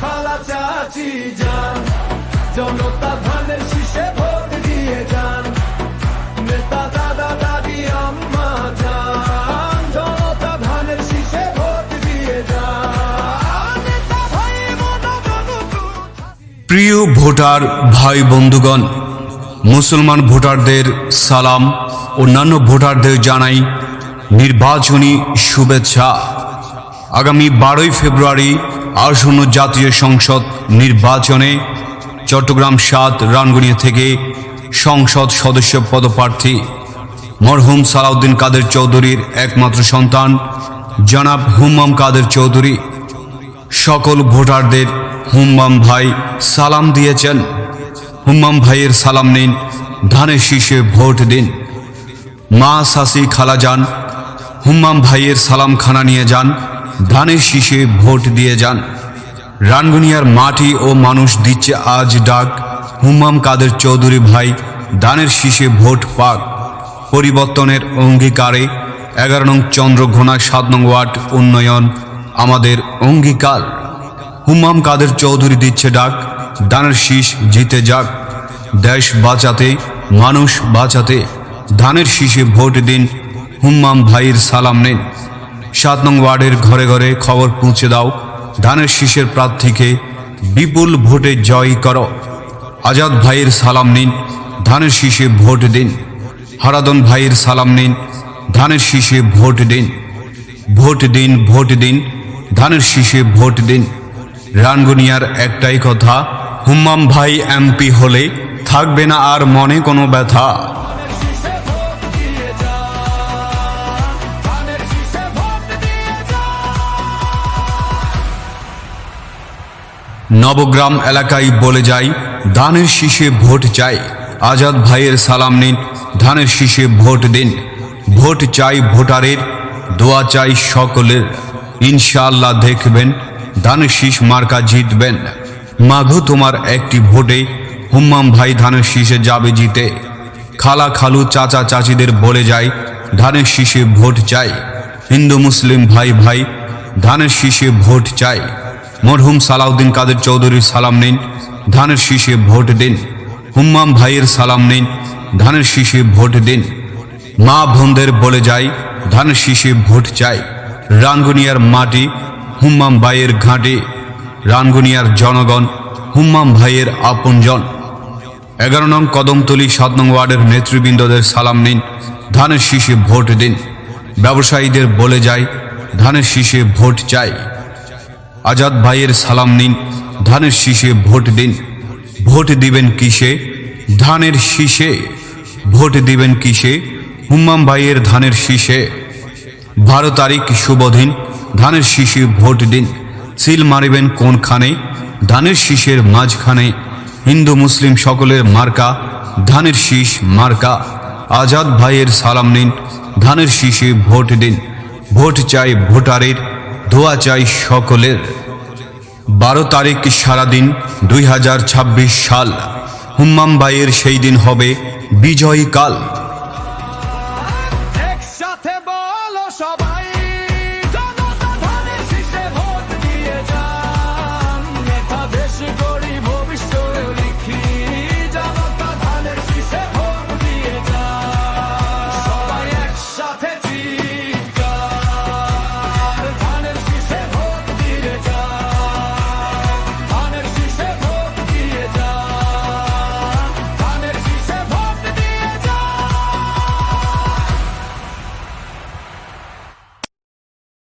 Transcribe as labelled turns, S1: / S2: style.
S1: খালা চাচি যান। জনতা ধানের শীষে ভোট দিয়ে যান। নেতা, দাদা, দাদি, আম্মা যান। জনতা ধানের শীষে ভোট দিয়ে যান।
S2: প্রিয় ভোটার ভাই বন্ধুগণ, মুসলমান ভোটারদের সালাম, অন্যান্য ভোটারদের জানাই নির্বাচনী শুভেচ্ছা। আগামী বারোই ফেব্রুয়ারি আসন্ন জাতীয় সংসদ নির্বাচনে চট্টগ্রাম সাত রানগুনিয়া থেকে সংসদ সদস্য পদপ্রার্থী মরহুম সালাউদ্দিন কাদের চৌধুরীর একমাত্র সন্তান জনাব হুম্মাম কাদের চৌধুরী। সকল ভোটারদের হুম্মাম ভাই সালাম দিয়েছেন। হুম্মাম ভাইয়ের সালাম নিন, ধানের শীষে ভোট দিন। মা সাসি খালা যান, হুম্মাম ভাইয়ের সালাম খানা নিয়ে যান। ধানের শীষে ভোট দিয়ে যান। রানগুনিয়ার মাটি ও মানুষ দিচ্ছে আজ ডাক। হুম্মাম কাদের চৌধুরী ভাই দানের শীষে ভোট পাক। পরিবর্তনের অঙ্গীকারে এগারো নং চন্দ্রঘোনা সাত নং ওয়ার্ড উন্নয়ন আমাদের অঙ্গীকার। হুম্মাম কাদের চৌধুরী দিচ্ছে ডাক। দানের শীষ জিতে যাক। দেশ বাঁচাতে, মানুষ বাঁচাতে ধানের শীষে ভোট দিন। হুম্মাম ভাইয়ের সালাম নিন। সাত নং ওয়ার্ডের ঘরে ঘরে খবর পৌঁছে দাও। ধানের শীষের প্রার্থীকে বিপুল ভোটে জয় করো। আজাদ ভাইয়ের সালাম নিন, ধানের শীষে ভোট দিন। হারাদন ভাইয়ের সালাম নিন, ধানের শীষে ভোট দিন। ভোট দিন ভোট দিন, ধানের শীষে ভোট দিন। রানগুনিয়ার একটাই কথা, হুম্মাম ভাই এমপি হলে থাকবে না আর মনে কোনো ব্যথা। নবগ্রাম এলাকায় বলে যাই ধানের শীষে ভোট চাই। আজাদ ভাইয়ের সালাম নিন, ধানের শীষে ভোট দিন। ভোট চাই ভোটারের, দোয়া চাই সকলের। ইনশাআল্লাহ দেখবেন, ধানের শীষ মার্কা জিতবেন। মাঘো তোমার একটি ভোটে, হুম্মাম ভাই ধানের শীষে যাবে জিতে। খালা খালু চাচা চাচিদের বলে যায়, ধানের শীষে ভোট চাই। হিন্দু মুসলিম ভাই ভাই, ধানের শীষে ভোট চাই। মরহুম সালাউদ্দিন কাদের চৌধুরীর সালাম নিন, ধানের শীষে ভোট দিন। হুম্মাম ভাইয়ের সালাম নিন, ধানের শীষে ভোট দিন। মা বোনদের বলে যায়, ধানের শীষে ভোট চাই। রাঙ্গুনিয়ার মাটি, হুম্মাম ভাইয়ের ঘাঁটি। রাঙ্গুনিয়ার জনগণ, হুম্মাম ভাইয়ের আপনজন। এগারো নং কদমতলি, সাত নং ওয়ার্ডের নেতৃবৃন্দদের সালাম নিন, ধানের শীষে ভোট দিন। ব্যবসায়ীদের বলে যায়, ধানের শীষে ভোট চাই। আজাদ ভাইয়ের সালাম নিন, ধানের শীষে ভোট দিন। ভোট দিবেন কিসে? ধানের শীষে। ভোট দিবেন কিসে? হুম্মাম ভাইয়ের ধানের শীষে। বারো তারিখ শুভদিন ধানের শীষে ভোট দিন। সিল মারিবেন কোনখানে? ধানের শীষের মাঝখানে। হিন্দু, মুসলিম সকলের মার্কা, ধানের শীষ মার্কা। আজাদ ভাইয়ের সালাম নিন, ধানের শীষে ভোট দিন। ভোট চাই ভোটারের ধোয়া চাই সকলের। বারো তারিখ সারাদিন দুই হাজার ছাব্বিশ সাল। হুম্মাম্বাইয়ের সেই দিন হবে বিজয়ী কাল।